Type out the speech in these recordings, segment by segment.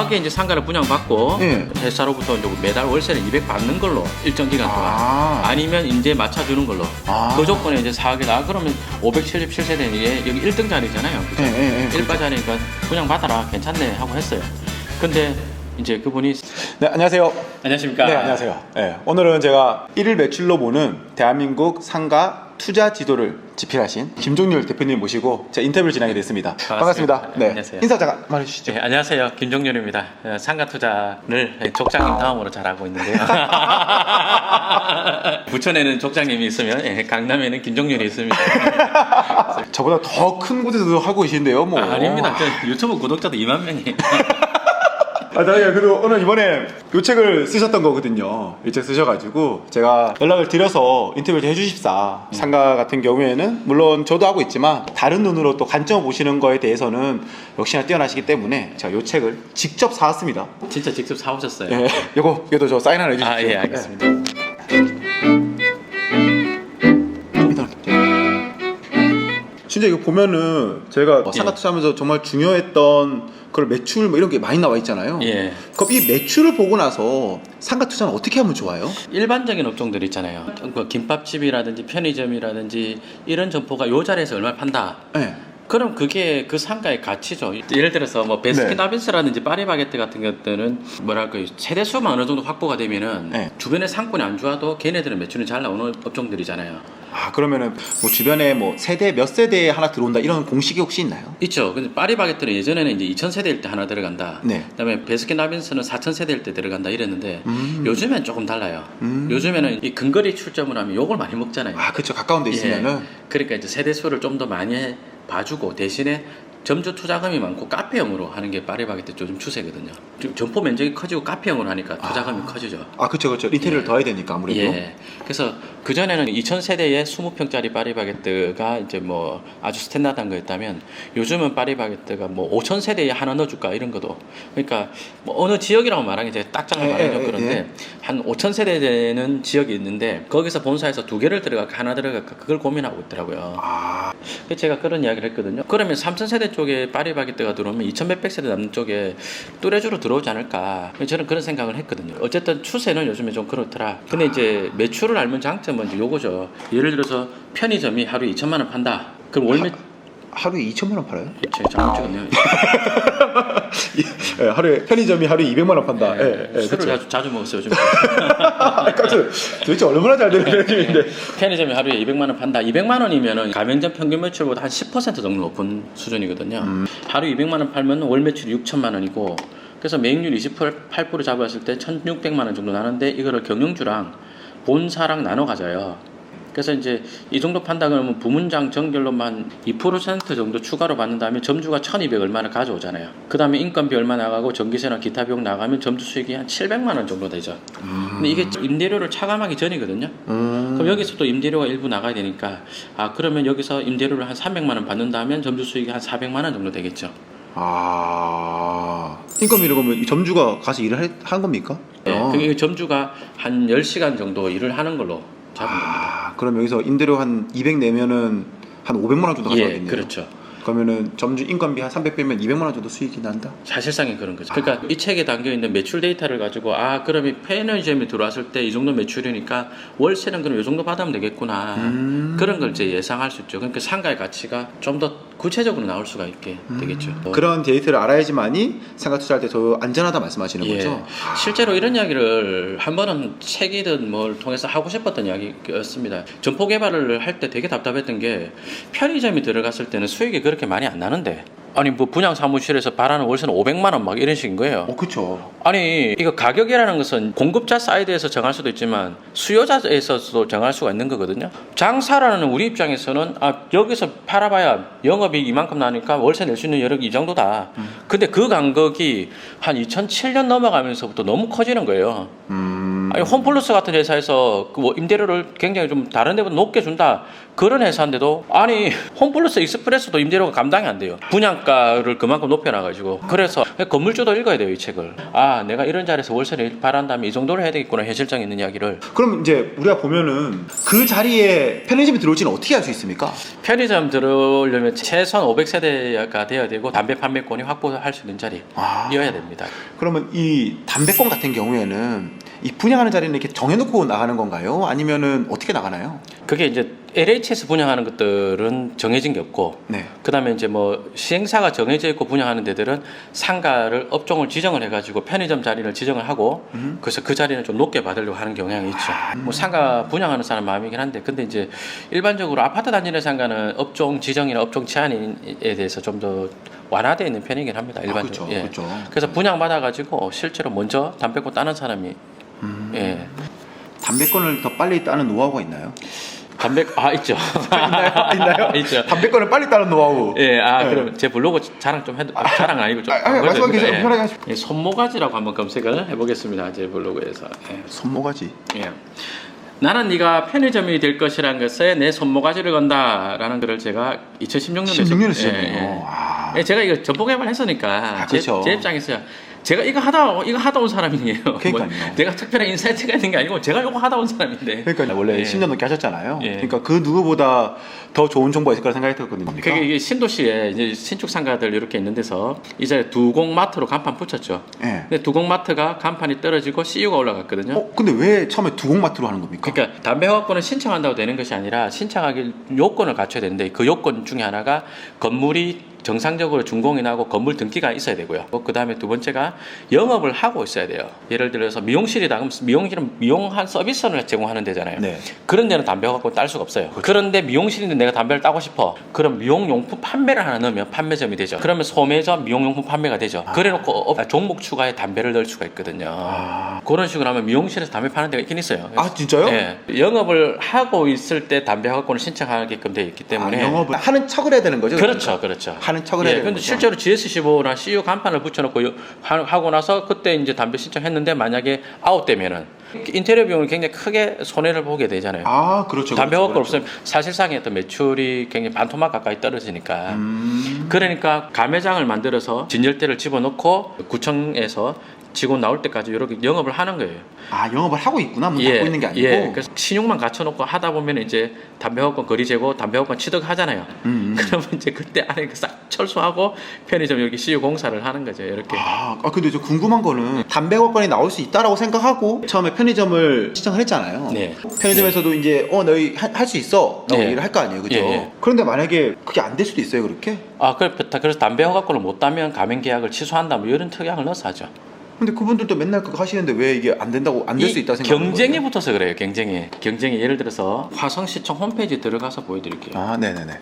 과하게 이제 상가를 분양받고 예. 회사로부터 이제 매달 월세를 200 받는 걸로 일정 기간 동안 아. 아 니면 이제 맞춰주는 걸로 아. 그 조건에 이제 사하게 나 그러면 577세대에 여기 1등 자리잖아요. 예, 예, 예. 1가 자리니까 분양 받아라 괜찮네 하고 했어요. 근데 이제 그분이 네, 안녕하세요. 안녕하십니까? 네, 안녕하세요. 네, 오늘은 제가 일일 매출로 보는 대한민국 상가 투자 지도를 집필하신 김종률 대표님 모시고 제가 인터뷰를 진행하게 됐습니다. 반갑습니다. 반갑습니다. 네, 안녕하세요. 인사 잠깐 해주시죠. 네, 안녕하세요. 김종률입니다. 어, 상가 투자를 족장님 다음으로 잘하고 있는데요. 부천에는 족장님이 있으면 예, 강남에는 김종률이 있습니다. 저보다 더 큰 곳에서도 하고 계신데요, 뭐. 아, 아닙니다. 저 유튜브 구독자도 2만 명이. 아, 나 그래도 오늘 이번에 요 책을 쓰셨던 거거든요. 이 책 쓰셔가지고 제가 연락을 드려서 인터뷰를 좀 해주십사. 상가 같은 경우에는 물론 저도 하고 있지만 다른 눈으로 또 관점을 보시는 거에 대해서는 역시나 뛰어나시기 때문에 제가 요 책을 직접 사왔습니다. 진짜 직접 사오셨어요. 예, 요거 요도 저 사인 하나 해주십시오. 아, 예, 알겠습니다. 진짜 이거 보면은 제가 예. 상가 투자하면서 정말 중요했던 그런 매출 뭐 이런 게 많이 나와 있잖아요. 예. 그럼 이 매출을 보고 나서 상가 투자는 어떻게 하면 좋아요? 일반적인 업종들 있잖아요. 그 김밥집이라든지 편의점이라든지 이런 점포가 요 자리에서 얼마 판다. 네. 그럼 그게 그 상가의 가치죠. 예를 들어서 뭐 네. 베스킨라빈스라든지 파리바게뜨 같은 것들은 뭐랄까 세대 수만 어느 정도 확보가 되면은 네. 주변에 상권이 안 좋아도 걔네들은 매출이 잘 나오는 업종들이잖아요. 아 그러면은 뭐 주변에 뭐 세대 몇 세대에 하나 들어온다 이런 공식이 혹시 있나요? 있죠. 근데 파리바게뜨는 예전에는 이제 2000 세대일 때 하나 들어간다. 네. 그다음에 베스킨라빈스는 4000 세대일 때 들어간다 이랬는데 음. 요즘엔 조금 달라요. 음. 요즘에는 이 근거리 출점을 하면 욕을 많이 먹잖아요. 아 그쵸 가까운 데 있으면은 예. 그러니까 이제 세대 수를 좀 더 많이 봐주고 대신에 점주 투자금이 많고 카페형으로 하는 게 파리바게뜨 요즘 추세거든요. 지금 점포 면적이 커지고 카페형으로 하니까 투자금이 커지죠. 아 그쵸 그쵸 리테일을 예. 더 해야 되니까 아무래도 예. 그래서 그 전에는 2000세대에 20평짜리 파리바게뜨가 이제 뭐 아주 스탠다드한 거였다면 요즘은 파리바게뜨가 뭐 5000세대에 하나 넣어줄까 이런 것도 그러니까 뭐 어느 지역이라고 말하기 제가 딱 잘라 예, 말하기 예, 좀 그런데 예. 한 5000세대 되는 지역이 있는데 거기서 본사에서 두 개를 들어갈까 하나 들어갈까 그걸 고민하고 있더라고요. 아 그래서 제가 그런 이야기를 했거든요. 그러면 3000세대 쪽에 파리바게뜨가 들어오면 2100 세대 남는 쪽에 뚜레주로 들어오지 않을까. 저는 그런 생각을 했거든요. 어쨌든 추세는 요즘에 좀 그렇더라. 근데 이제 매출을 알면 장점은 이제 요거죠. 예를 들어서 편의점이 하루에 2천만 원 판다. 그럼 월 매 하루에 2천만 원 팔아요? 제가 잘못 찍었네요. 예, 하루에 편의점이 하루에 200만 원 판다. 예, 예, 술을 그쵸. 자주, 자주 먹었어요. 요즘. 깜짝 도대체 얼마나 잘 되는 편의점인데 편의점이 하루에 200만 원 판다. 200만 원이면은 가맹점 평균 매출보다 한 10% 정도 높은 수준이거든요. 음. 하루 200만 원 팔면 월 매출이 6천만 원이고 그래서 매익률 28% 잡았을 때 1,600만 원 정도 나는데 이거를 경영주랑 본사랑 나눠 가져요. 그래서 이제 이 정도 판다 그러면 부문장 정결로만 2% 정도 추가로 받는 다음에 점주가 1,200 얼마나 가져오잖아요. 그 다음에 인건비 얼마 나가고 전기세나 기타 비용 나가면 점주 수익이 한 700만 원 정도 되죠. 근데 이게 임대료를 차감하기 전이거든요. 음. 그럼 여기서 또 임대료가 일부 나가야 되니까 아 그러면 여기서 임대료를 한 300만 원 받는다면 점주 수익이 한 400만 원 정도 되겠죠. 아 인건비를 그러면 이 점주가 가서 일을 해- 한 겁니까? 예, 어. 그게 점주가 한 10시간 정도 일을 하는 걸로 잡은 겁니다. 아 그럼 여기서 임대료 한 200 내면은 한 500만 원 정도 예, 가져가겠네요. 그렇죠. 그러면은 점주 인건비 한 300 빼면 200만 원 정도 수익이 난다. 사실상이 그런 거죠. 그러니까 이 책에 담겨 있는 매출 데이터를 가지고 아 그럼 이 편의점이 들어왔을 때 이 정도 매출이니까 월세는 그럼 이 정도 받으면 되겠구나 음. 그런 걸 이제 예상할 수 있죠. 그러니까 상가의 가치가 좀더 구체적으로 나올 수가 있게 되겠죠. 어. 그런 데이터를 알아야지만이 상가 투자할 때 더 안전하다 말씀하시는 예. 거죠? 실제로 이런 이야기를 한 번은 책이든 뭘 통해서 하고 싶었던 이야기였습니다. 점포 개발을 할 때 되게 답답했던 게 편의점이 들어갔을 때는 수익이 그렇게 많이 안 나는데 아니 뭐 분양 사무실에서 바라는 월세는 500만 원 막 이런 식인 거예요. 어 그쵸. 아니 이거 가격이라는 것은 공급자 사이드에서 정할 수도 있지만 수요자에서도 정할 수가 있는 거거든요. 장사라는 우리 입장에서는 아 여기서 팔아봐야 영업이 이만큼 나니까 월세 낼 수 있는 여력이 이 정도다. 근데 그 간격이 한 2007년 넘어가면서부터 너무 커지는 거예요. 음. 아니 홈플러스 같은 회사에서 그 뭐 임대료를 굉장히 좀 다른 데보다 높게 준다. 그런 회사인데도 아니 홈플러스 익스프레스도 임대료가 감당이 안 돼요. 분양가를 그만큼 높여놔가지고 그래서 건물주도 읽어야 돼요 이 책을. 아 내가 이런 자리에서 월세를 바란다면 이 정도로 해야 되겠구나 현실적인 있는 이야기를 그럼 이제 우리가 보면은 그 자리에 편의점이 들어올지는 어떻게 알 수 있습니까? 편의점 들어오려면 최소한 500세대가 돼야 되고 담배 판매권이 확보할 수 있는 아. 자리여야 됩니다. 그러면 이 담배권 같은 경우에는 이 분양하는 자리는 이렇게 정해놓고 나가는 건가요? 아니면은 어떻게 나가나요? 그게 이제 LH에서 분양하는 것들은 정해진 게 없고 네. 그다음에 이제 뭐 시행사가 정해져 있고 분양하는 데들은 상가를 업종을 지정을 해가지고 편의점 자리를 지정을 하고 음. 그래서 그 자리는 좀 높게 받으려고 하는 경향이 있죠. 뭐 상가 분양하는 사람 마음이긴 한데 근데 이제 일반적으로 아파트 단지 내 상가는 업종 지정이나 업종 제한에 대해서 좀 더 완화되어 있는 편이긴 합니다. 아, 일반적으로. 그렇죠. 예. 그렇죠. 그래서 분양 받아가지고 실제로 먼저 담배꽃 따는 사람이 음. 예. 담배권을 더 빨리 따는 노하우가 있나요? 담배 아 있죠. 있나요? 있나요? 있죠. 담배권을 빨리 따는 노하우. 예, 아 네. 그럼 제 블로그 자랑 좀 해도 아, 자랑 아니고 좀 아, 아니, 그래도 말씀하세요. 예. 편하게 하십시오. 예, 손모가지라고 한번 검색을 해보겠습니다. 제 블로그에서. 예. 손모가지. 예. 나는 네가 편의점이 될 것이란 것에 내 손모가지를 건다라는 글을 제가 2016년에 16년에 쓰셨네요. 아. 예, 제가 이거 전폭 개발 했으니까 아, 제, 그렇죠. 제 입장에서 제가 이거 하다 이거 하다 온 사람이에요. 그러니까요. 뭐 내가 특별한 인사이트가 있는 게 아니고 제가 이거 하다 온 사람인데. 그러니까 원래 예. 10년 넘게 하셨잖아요. 예. 그러니까 그 누구보다 더 좋은 정보가 있을 거라 생각했거든요. 그게 이게 신도시에 이제 신축 상가들 이렇게 있는 데서 이제 두공 마트로 간판 붙였죠. 예. 근데 두공 마트가 간판이 떨어지고 CU가 올라갔거든요. 어, 근데 왜 처음에 두곡마트로 하는 겁니까? 그러니까 담배 허가권을 신청한다고 되는 것이 아니라 신청하기 요건을 갖춰야 되는데 그 요건 중에 하나가 건물이 정상적으로 준공이 나고 건물 등기가 있어야 되고요. 그 다음에 두 번째가 영업을 하고 있어야 돼요. 예를 들어서 미용실이다. 그럼 미용실은 미용한 서비스를 제공하는 데잖아요. 네. 그런 데는 담배 허가권 딸 수가 없어요. 그런데 미용실인데 내가 담배를 따고 싶어. 그럼 미용용품 판매를 하나 넣으면 판매점이 되죠. 그러면 소매점 미용용품 판매가 되죠. 그래놓고 업- 종목 추가에 담배를 넣을 수가 있거든요. 아. 그런 식으로 하면 미용실에서 담배 파는 데가 있긴 있어요. 아, 진짜요? 예. 영업을 하고 있을 때 담배 허가권을 신청하게끔 되어 있기 때문에 아, 영업을 하는 척을 해야 되는 거죠? 그렇죠, 그렇죠. 하는 척을 해야 예, 되는 근데 거죠. 실제로 GS15나 CU 간판을 붙여놓고 요- 하- 하고 나서 그때 이제 담배 신청했는데 만약에 아웃되면은 인테리어 비용을 굉장히 크게 손해를 보게 되잖아요. 아, 그렇죠. 담배 그렇죠, 허가권 그렇죠. 없으면 사실상의 어떤 매출이 굉장히 반토막 가까이 떨어지니까. 음. 그러니까 가매장을 만들어서 진열대를 집어넣고 구청에서 직원 나올 때까지 이렇게 영업을 하는 거예요. 아, 영업을 하고 있구나. 문 닫고 있는 게 아니고. 예. 그래서 신용만 갖춰놓고 하다 보면 이제 담배 허권 거리 재고 담배 허권 취득하잖아요. 음, 음. 그러면 이제 그때 안에 그싹 철수하고 편의점 이렇게 CU 공사를 하는 거죠. 이렇게. 아, 아, 근데 저 궁금한 거는 담배 거건이 나올 수 있다라고 생각하고 처음에 편의점을 신청을 했잖아요. 네. 편의점에서도 이제 어 너희 할 수 있어 라고 네. 얘기를 할 거 아니에요, 그죠? 예, 예. 그런데 만약에 그게 안 될 수도 있어요, 그렇게? 아, 그래, 그래서 담배 허가권을 못 따면 가맹 계약을 취소한다 뭐 이런 특약을 넣어서 하죠. 근데 그분들도 맨날 그거 하시는데 왜 이게 안 된다고 안 될수이 있다 생각하는 경쟁이 거예요? 붙어서 그래요. 경쟁이. 경쟁이 예를 들어서 화성시청 홈페이지 들어가서 보여드릴게요. 아, 네, 네, 네.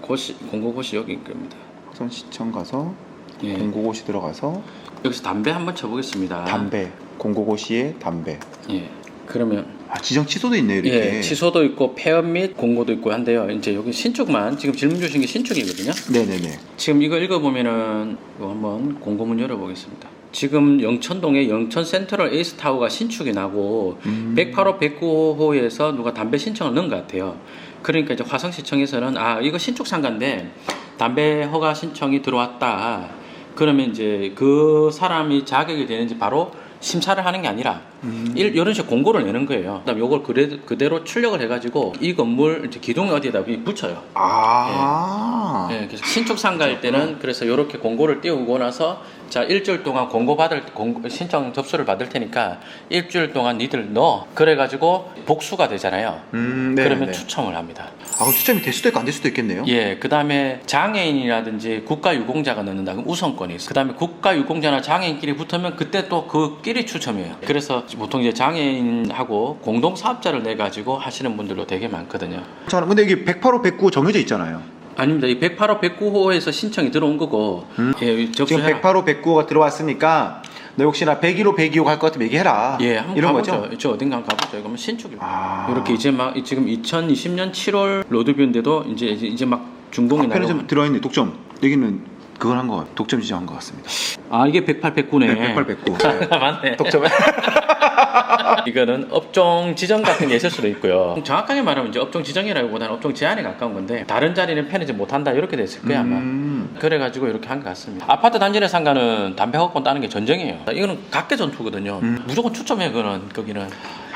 고시 공고고시 여기 겁니다. 화성시청 가서 예. 공고고시 들어가서 여기서 담배 한번 쳐보겠습니다. 담배 공고고시에 담배. 예. 그러면 아, 지정 취소도 있네요, 이렇게. 예, 취소도 있고 폐업 및 공고도 있고 한데요. 이제 여기 신축만 지금 질문 주신 게 신축이거든요. 네, 네, 네. 지금 이거 읽어보면은 이거 한번 공고문 열어보겠습니다. 지금 영천동에 영천 센트럴 에이스 타워가 신축이 나고 음. 108호 109호에서 누가 담배 신청을 넣은 것 같아요. 그러니까 이제 화성시청에서는 아 이거 신축 상가인데 담배 허가 신청이 들어왔다. 그러면 이제 그 사람이 자격이 되는지 바로 심사를 하는 게 아니라 음. 일, 이런 식으로 공고를 내는 거예요. 그다음 요걸 그래, 그대로 출력을 해가지고 이 건물 이제 기둥 어디에다 붙여요. 아. 예, 그래서 신축 상가일 때는 그래서 이렇게 공고를 띄우고 나서 자 일주일 동안 공고 받을 공, 신청 접수를 받을 테니까 일주일 동안 니들 넣어 그래가지고 복수가 되잖아요. 음, 네. 그러면 네. 추첨을 합니다. 아, 그럼 추첨이 될 수도 있고 안 될 수도 있겠네요. 예, 그 다음에 장애인이라든지 국가유공자가 넣는다. 그럼 우선권이 있어요. 그 다음에 국가유공자나 장애인끼리 붙으면 그때 또 그끼리 추첨이에요. 그래서 보통 이제 장애인하고 공동사업자를 내가지고 하시는 분들도 되게 많거든요. 저는 근데 이게 108호 109 정해져 있잖아요. 아닙니다. 이 108호, 109호에서 신청이 들어온 거고, 예, 지금 접수해라. 108호 109호가 들어왔으니까 너 혹시나 101호 102호 갈 것 같으면 얘기해라. 예, 한번 이런 가보죠. 거죠. 저 어딘가 한번 가보죠. 이거면 신축이고. 아. 이렇게 이제 막 지금 2020년 7월 로드뷰인데도 이제 이제, 이제 막 준공이 아, 나고. 편의점 들어있는 독점. 여기는 그걸 한 거, 독점 지정한 것 같습니다. 아 이게 108, 109네. 네, 108, 109. 네. 맞네. 독점에. 이거는 업종 지정 같은 게 있을 수도 있고요. 정확하게 말하면 이제 업종 지정이라기보다는 업종 제한에 가까운 건데 다른 자리는 편의점 못한다 이렇게 됐을 거예요 아마. 음. 그래가지고 이렇게 한 것 같습니다. 아파트 단지 내 상가는 담배 허권 따는 게 전쟁이에요. 이거는 각계 전투거든요. 음. 무조건 추첨해 그거는 거기는.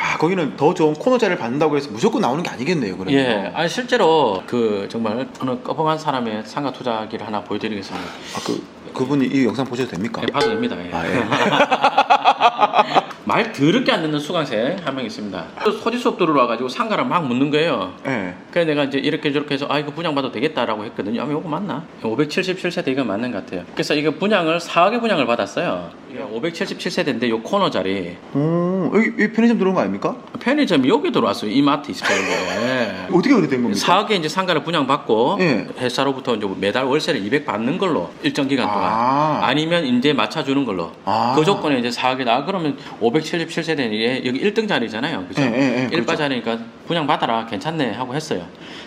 아, 거기는 더 좋은 코너 자리를 받는다고 해서 무조건 나오는 게 아니겠네요. 그러면. 예, 아니 실제로 그 정말 어느 꺼벙한 사람의 상가 투자기를 하나 보여드리겠습니다. 아, 그 그분이 이 영상 보셔도 됩니까? 예, 봐도 됩니다. 예. 아, 예. 말 더럽게 안 듣는 수강생 한 명 있습니다. 소지 수업 들어와 가지고 상가를 막 묻는 거예요. 예. 그래서 내가 이제 이렇게 저렇게 해서 아 이거 분양받아도 되겠다라고 했거든요. 아마 이거 맞나? 577세대 이거 맞는 것 같아요. 그래서 이거 분양을 4억의 분양을 받았어요. 이게 577세대인데 요 코너 자리 오, 여기, 여기 편의점 들어온 거 아닙니까? 편의점이 여기 들어왔어요. 이마트 있었는데. 어떻게 그렇게 된 겁니까? 4억에 이제 상가를 분양받고 예. 회사로부터 이제 매달 월세를 200 받는 걸로 일정 기간 동안 아. 아. 니면 이제 맞춰주는 걸로 아. 그 조건에 이제 4억에 나 그러면 577세대는 이게 여기 1등 자리잖아요 그죠? 예, 예, 예, 1바 그렇죠. 자리니까 분양 받아라 괜찮네 하고 했어요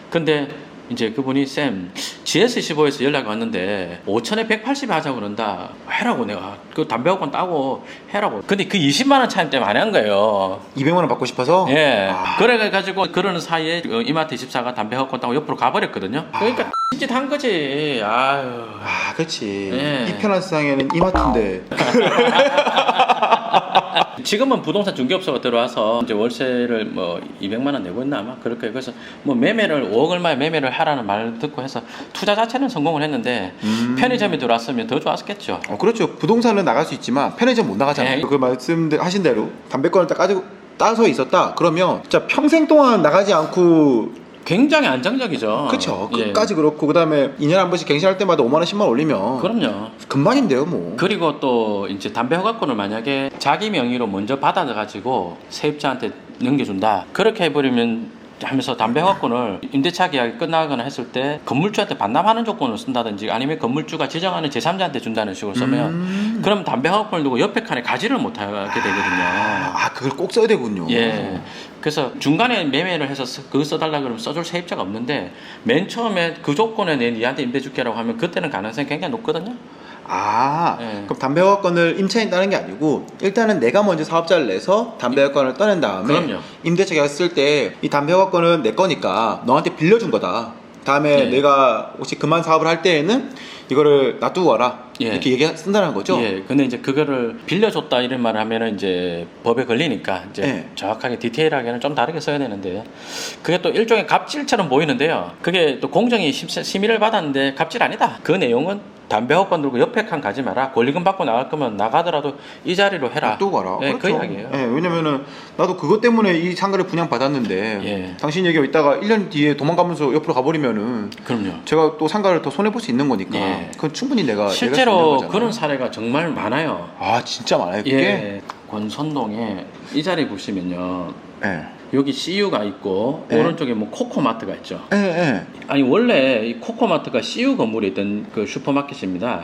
근데 이제 그분이 쌤 GS15에서 연락이 왔는데 5천에 180에 하자고 그런다 해라고 내가 그 담배 학원 따고 해라고 근데 그 20만 원 차이 때문에 안 한 거예요 200만 원 받고 싶어서? 예. 아. 그래 가지고 그러는 사이에 어, 이마트 24가 담배 갖고 따고 옆으로 가버렸거든요. 그러니까 짓한 거지. 아유. 아, 그렇지. 예. 이 편한 세상에는 이마트인데. 지금은 부동산 중개업소가 들어와서 이제 월세를 뭐 200만 원 내고 있나 아마 그럴 거예요. 그래서 뭐 매매를 5억 얼마에 매매를 하라는 말을 듣고 해서 투자 자체는 성공을 했는데 음. 편의점이 들어왔으면 더 좋았겠죠. 어, 그렇죠. 부동산은 나갈 수 있지만 편의점 못 나가잖아요. 예. 그 말씀하신 대로 담배권을 딱 가지고 따서 있었다. 그러면 진짜 평생 동안 나가지 않고 굉장히 안정적이죠. 그렇죠. 예. 끝까지 그렇고 그다음에 2년에 한 번씩 갱신할 때마다 5만 원, 10만 원 올리면 그럼요. 금방인데요, 뭐. 그리고 또 이제 담배 허가권을 만약에 자기 명의로 먼저 받아 가지고 세입자한테 넘겨준다. 그렇게 해버리면 하면서 담배 허가권을 임대차 계약이 끝나거나 했을 때 건물주한테 반납하는 조건을 쓴다든지 아니면 건물주가 지정하는 제3자한테 준다는 식으로 쓰면 음. 그럼 담배 허가권을 두고 옆에 칸에 가지를 못하게 되거든요. 아, 그걸 꼭 써야 되군요. 예. 그래서 중간에 매매를 해서 써- 그거 써달라 그러면 써줄 세입자가 없는데 맨 처음에 그 조건에 내 니한테 임대 줄게라고 하면 그때는 가능성이 굉장히 높거든요. 아, 예. 그럼 담배화권을 임차인 따는 게 아니고 일단은 내가 먼저 사업자를 내서 담배화권을 떠낸 다음에 그럼요. 임대차 계약 쓸 때 이 담배화권은 내 거니까 너한테 빌려준 거다. 다음에 예. 내가 혹시 그만 사업을 할 때에는 이거를 놔두고 와라. 예. 이렇게 얘기 쓴다는 거죠. 예, 근데 이제 그거를 빌려줬다 이런 말을 하면은 이제 법에 걸리니까 이제 예. 정확하게 디테일하게는 좀 다르게 써야 되는데 그게 또 일종의 갑질처럼 보이는데요. 그게 또 공정이 심- 심의를 받았는데 갑질 아니다. 그 내용은 담배 허권 들고 옆에 칸 가지 마라. 권리금 받고 나갈 거면 나가더라도 이 자리로 해라. 와라. 예, 그 그렇죠. 이야기예요. 예, 왜냐면은 나도 그것 때문에 이 상가를 분양 받았는데 예. 당신 얘기가 있다가 1년 뒤에 도망가면서 옆으로 가버리면은 그럼요. 제가 또 상가를 더 손해 볼 수 있는 거니까 예. 그건 충분히 내가 실제로. 그런 사례가 정말 많아요. 아 진짜 많아요 그게. 예. 권선동에 이 자리 보시면요. 예. 여기 CU가 있고 예. 오른쪽에 뭐 코코마트가 있죠. 예, 예. 아니 원래 이 코코마트가 CU 건물에 있던 그 슈퍼마켓입니다.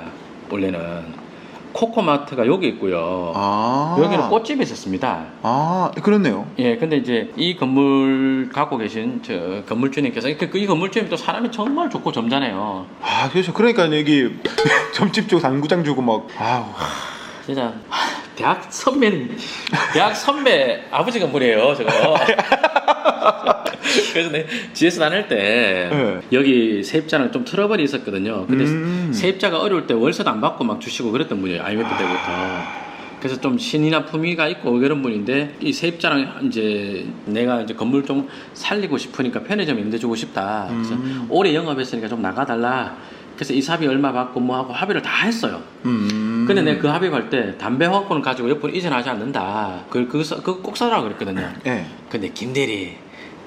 원래는 코코마트가 여기 있고요. 아. 여기는 꽃집이 있었습니다. 아, 그렇네요. 예, 근데 이제 이 건물 갖고 계신 저 건물주님께서 그, 이 건물주님 또 사람이 정말 좋고 점잖아요. 아, 그렇죠. 그러니까 여기 점집 주고 당구장 주고 막 아우. 진짜 하, 대학 선배님, 대학 선배 아버지 건물이에요, 저거. 그래서 내 GS 다닐 때 네. 여기 세입자랑 좀 트러블이 있었거든요. 근데 음. 세입자가 어려울 때 월세도 안 받고 막 주시고 그랬던 분이에요. IMF 때부터. 그래서 좀 신이나 품위가 있고 그런 분인데 이 세입자랑 이제 내가 이제 건물 좀 살리고 싶으니까 편의점 임대 주고 싶다. 그래서 음. 오래 영업했으니까 좀 나가달라. 그래서 이사비 얼마 받고 뭐 하고 합의를 다 했어요. 음. 근데 내가 그 합의할 때 담배 허가권을 가지고 옆으로 이전하지 않는다. 그, 그거, 써- 그거 꼭 써라 그랬거든요. 예. 근데 김대리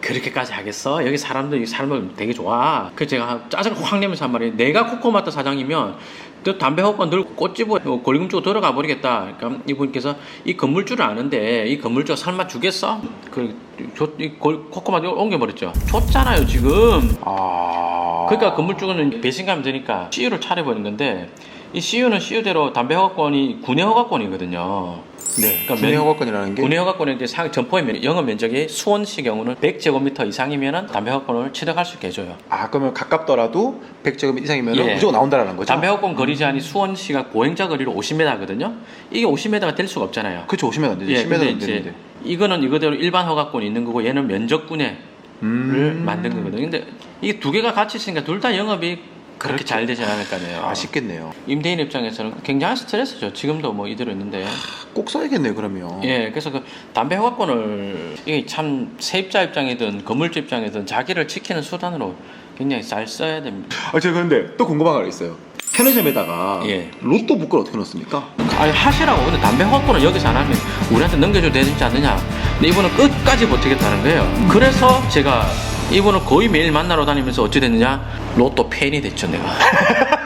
그렇게까지 하겠어? 여기 사람들이 살면 되게 좋아. 그래서 제가 짜증 확 내면서 한 말이 내가 코코마트 사장이면 또 담배 허권 들고 꽃집을 골금 주고 들어가 버리겠다. 그러니까 이분께서 이 건물주를 아는데 이 건물주가 설마 주겠어? 그 조- 이 골- 코코마트 옮겨버렸죠. 줬잖아요 지금. 아. 그러니까 건물주는 배신감이 드니까 CU를 차려버린 건데 이 CU는 CU대로 담배 허가권이 군내 허가권이거든요. 네. 그러니까 국내 면- 허가권이라는 게 군내 허가권의 이제 상 점포의 면, 영업 면적이 수원시 경우는 100제곱미터 이상이면은 담배 허가권을 취득할 수 있게 해줘요. 아, 그러면 가깝더라도 100제곱 이상이면 예. 무조건 나온다라는 거죠. 담배 허가권 거리 제한이 수원시가 보행자 거리로 50m거든요. 이게 50m가 될 수가 없잖아요. 그렇죠. 오시면 안 되죠. 예, 10m 근데 안 이제 되는데. 이거는 이거대로 일반 허가권이 있는 거고 얘는 면적군에 를 음. 만든 거거든요. 근데 이게 두 개가 같이 있으니까 둘 다 영업이 그렇게 잘 되진 않을 거 아니에요. 아쉽겠네요. 임대인 입장에서는 굉장한 스트레스죠. 지금도 뭐 이대로 있는데. 꼭 써야겠네요, 그러면. 예, 그래서 그 담배 허가권을 이게 참 세입자 입장이든 건물주 입장이든 자기를 지키는 수단으로 굉장히 잘 써야 됩니다. 아, 제가 그런데 또 궁금한 거 있어요. 편의점에다가 예. 로또 복권 어떻게 넣습니까? 아니 하시라고 근데 담배 허가권을 여기서 안 하면 우리한테 넘겨줘도 되지 않느냐 근데 이분은 끝까지 버티겠다는 거예요 그래서 제가 이분을 거의 매일 만나러 다니면서 어찌 됐느냐? 로또 팬이 됐죠 내가